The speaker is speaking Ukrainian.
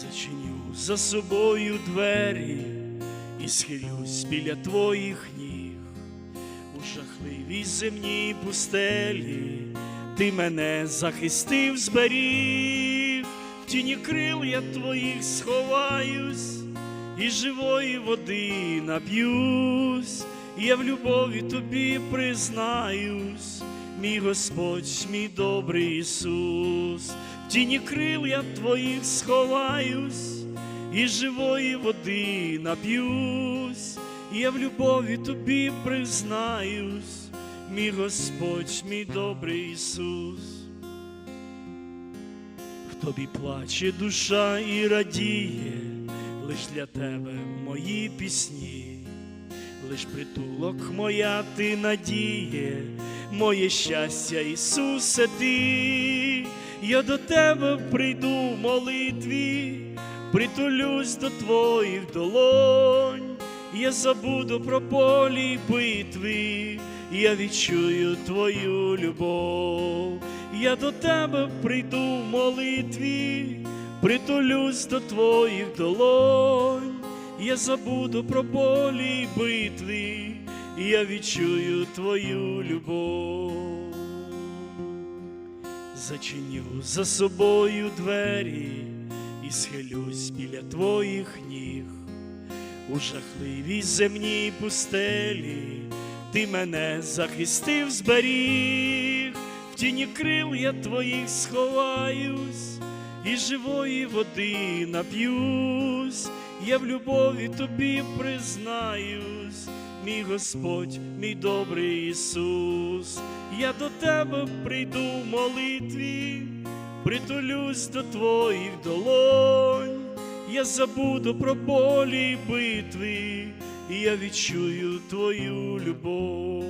Зачиню за собою двері і схилюсь біля твоїх ніг. У жахливій земній пустелі ти мене захистив, зберіг, в тіні крил я твоїх сховаюсь, і живої води нап'юсь, я в любові тобі признаюсь, мій Господь, мій добрий Ісус, в тіні крил я твоїх сховаюсь, і живої води нап'юсь, я в любові тобі признаюсь, мій Господь, мій добрий Ісус. Тобі плаче душа і радіє, лиш для тебе мої пісні, лиш притулок моя ти надіє, моє щастя, Ісусе, ти, я до тебе прийду в молитві, притулюсь до твоїх долонь, я забуду про полі й битви, я відчую твою любов, я до тебе прийду в молитві, притулюсь до твоїх долонь, я забуду про болі й битви, я відчую твою любов. Зачиню за собою двері і схилюсь біля твоїх ніг. У жахливій земній пустелі ти мене захистив, зберіг, в тіні крил я твоїх сховаюсь, і живої води нап'юсь, я в любові тобі признаюсь, мій Господь, мій добрий Ісус, я до тебе прийду в молитві, притулюсь до твоїх долонь. Я забуду про болі й битви, і я відчую твою любов.